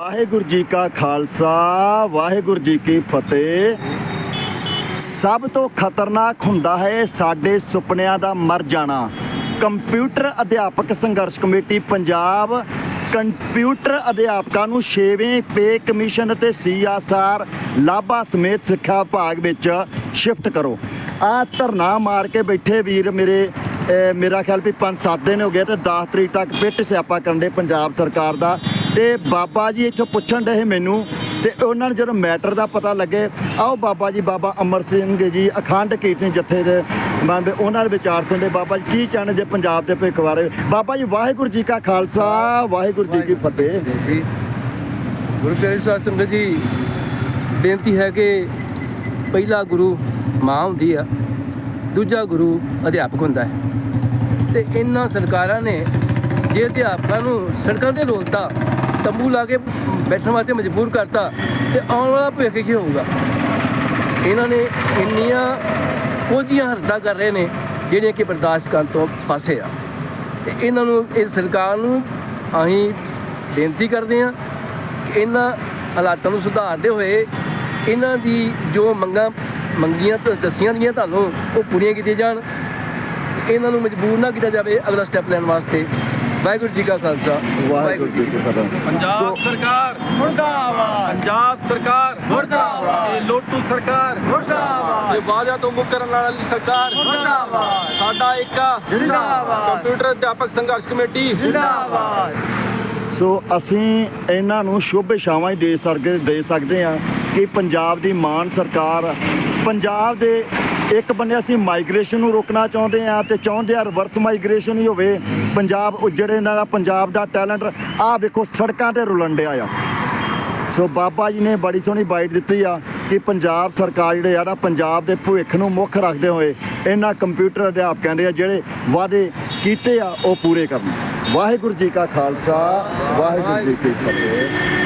ਵਾਹਿਗੁਰੂ ਜੀ ਕਾ ਖਾਲਸਾ, ਵਾਹਿਗੁਰੂ ਜੀ ਕੀ ਫਤਿਹ। ਸਭ ਤੋਂ ਖਤਰਨਾਕ ਹੁੰਦਾ ਹੈ ਸਾਡੇ ਸੁਪਨਿਆਂ ਦਾ ਮਰ ਜਾਣਾ। ਕੰਪਿਊਟਰ ਅਧਿਆਪਕ ਸੰਘਰਸ਼ ਕਮੇਟੀ ਪੰਜਾਬ ਕੰਪਿਊਟਰ ਅਧਿਆਪਕਾਂ ਨੂੰ 6ਵੇਂ ਪੇ ਕਮਿਸ਼ਨ ਅਤੇ ਸੀਆਰਆਰ ਲਾਭਾ ਸਮੇਤ ਸਿੱਖਿਆ ਵਿਭਾਗ ਵਿੱਚ ਸ਼ਿਫਟ ਕਰੋ। ਆ ਧਰਨਾ ਮਾਰ ਕੇ ਬੈਠੇ ਵੀਰ ਮੇਰੇ ਮੇਰਾ ਖਿਆਲ ਵੀ 5-7 ਦਿਨ ਹੋ ਗਏ ਤੇ 10 ਤਰੀਕ ਤੱਕ ਪਿੱਟ ਸਿਆਪਾ ਕਰਨ ਦੇ ਪੰਜਾਬ ਸਰਕਾਰ ਦਾ। ਤੇ ਬਾਬਾ ਜੀ ਇੱਥੋਂ ਪੁੱਛਣ ਡਏ ਮੈਨੂੰ ਤੇ ਉਹਨਾਂ ਨੂੰ ਜਦੋਂ ਮੈਟਰ ਦਾ ਪਤਾ ਲੱਗੇ ਆਓ ਬਾਬਾ ਜੀ ਬਾਬਾ ਅਮਰ ਸਿੰਘ ਜੀ ਅਖੰਡ ਕੀਰਤਨ ਜਥੇ ਦੇ ਬਾਬੇ ਉਹਨਾਂ ਦੇ ਵਿਚਾਰ ਸੁਣਦੇ। ਬਾਬਾ ਜੀ ਕੀ ਚਾਹੁੰਦੇ ਜੇ ਪੰਜਾਬ ਦੇ ਭਵਿੱਖ ਬਾਰੇ? ਬਾਬਾ ਜੀ ਵਾਹਿਗੁਰੂ ਜੀ ਕਾ ਖਾਲਸਾ ਵਾਹਿਗੁਰੂ ਜੀ ਕੀ ਫਤਿਹ। ਗੁਰੂ ਪਿਆਰੇ ਸਾਹਿਬ ਸੰਗਤ ਜੀ ਬੇਨਤੀ ਹੈ ਕਿ ਪਹਿਲਾ ਗੁਰੂ ਮਾਂ ਹੁੰਦੀ ਆ ਦੂਜਾ ਗੁਰੂ ਅਧਿਆਪਕ ਹੁੰਦਾ ਹੈ। ਤੇ ਇਹਨਾਂ ਸਰਕਾਰਾਂ ਨੇ ਜੇ ਅਧਿਆਪਕਾਂ ਨੂੰ ਸੜਕਾਂ ਤੇ ਰੋਲਤਾ, ਤੰਬੂ ਲਾ ਕੇ ਬੈਠਣ ਵਾਸਤੇ ਮਜਬੂਰ ਕਰਤਾ, ਤੇ ਆਉਣ ਵਾਲਾ ਭਵਿੱਖ ਕੀ ਹੋਊਗਾ? ਇਹਨਾਂ ਨੇ ਇੰਨੀਆਂ ਕੋਝੀਆਂ ਹਰਕਤਾਂ ਕਰ ਰਹੇ ਨੇ, ਜਿਹੜੀਆਂ ਕਿ ਬਰਦਾਸ਼ਤ ਕਰਨ ਤੋਂ ਪਾਸੇ ਆ। ਤੇ ਇਹਨਾਂ ਨੂੰ ਇਹ ਸਰਕਾਰ ਨੂੰ ਅਸੀਂ ਬੇਨਤੀ ਕਰਦੇ ਹਾਂ ਕਿ ਇਹਨਾਂ ਹਾਲਾਤਾਂ ਨੂੰ ਸੁਧਾਰਦੇ ਹੋਏ ਇਹਨਾਂ ਦੀ ਜੋ ਮੰਗਾਂ ਮੰਗੀਆਂ ਤੇ ਦੱਸੀਆਂ ਦੀਆਂ ਤੁਹਾਨੂੰ ਉਹ ਪੂਰੀਆਂ ਕੀਤੀਆਂ ਜਾਣ। ਇਹਨਾਂ ਨੂੰ ਮਜਬੂਰ ਨਾ ਕੀਤਾ ਜਾਵੇ ਅਗਲਾ ਸਟੈਪ ਲੈਣ ਵਾਸਤੇ। ਵਾਹਿਗੁਰੂ ਜੀ ਕਾ ਖਾਲਸਾ। ਵਾਹਿਗੁਰੂ ਜੀ ਕੀ ਫਤਿਹ। ਪੰਜਾਬ ਸਰਕਾਰ ਮੁਰਦਾਬਾਦ। ਪੰਜਾਬ ਸਰਕਾਰ ਮੁਰਦਾਬਾਦ। ਇਹ ਲੋਟੂ ਸਰਕਾਰ ਮੁਰਦਾਬਾਦ। ਇਹ ਵਾਅਦਿਆਂ ਤੋਂ ਮੁਕਰਨ ਵਾਲੀ ਸਰਕਾਰ ਮੁਰਦਾਬਾਦ। ਸਾਡਾ ਏਕਾ ਜਿੰਦਾਬਾਦ। ਕੰਪਿਊਟਰ ਅਧਿਆਪਕ ਸੰਘਰਸ਼ ਕਮੇਟੀ ਸੋ ਅਸੀਂ ਇਹਨਾਂ ਨੂੰ ਸ਼ੁਭ ਇਸ਼ਾਵਾਂ ਹੀ ਦੇ ਸਕਦੇ ਦੇ ਸਕਦੇ ਹਾਂ ਕਿ ਪੰਜਾਬ ਦੀ ਮਾਨ ਸਰਕਾਰ ਪੰਜਾਬ ਦੇ ਇੱਕ ਬੰਨੇ ਅਸੀਂ ਮਾਈਗ੍ਰੇਸ਼ਨ ਨੂੰ ਰੋਕਣਾ ਚਾਹੁੰਦੇ ਹਾਂ ਤੇ ਚਾਹੁੰਦੇ ਆ ਰਿਵਰਸ ਮਾਈਗ੍ਰੇਸ਼ਨ ਹੀ ਹੋਵੇ। ਪੰਜਾਬ ਉਜੜੇ ਇਹਨਾਂ ਦਾ ਪੰਜਾਬ ਦਾ ਟੈਲੈਂਟ ਆਹ ਵੇਖੋ ਸੜਕਾਂ ਤੇ ਰੁਲਣ ਡਿਆ ਆ। ਸੋ ਬਾਬਾ ਜੀ ਨੇ ਬੜੀ ਸੋਹਣੀ ਬਾਈਟ ਦਿੱਤੀ ਆ ਕਿ ਪੰਜਾਬ ਸਰਕਾਰ ਜਿਹੜੇ ਆ ਨਾ, ਪੰਜਾਬ ਦੇ ਭਵਿੱਖ ਨੂੰ ਮੁੱਖ ਰੱਖਦੇ ਹੋਏ ਇਹਨਾਂ ਕੰਪਿਊਟਰ ਅਧਿਆਪਕਾਂ ਦੇ ਆ, ਜਿਹੜੇ ਵਾਅਦੇ ਕੀਤੇ ਆ, ਉਹ ਪੂਰੇ ਕਰਨ। ਵਾਹਿਗੁਰੂ ਜੀ ਕਾ ਖਾਲਸਾ, ਵਾਹਿਗੁਰੂ ਜੀ ਕੀ ਫਤਿਹ।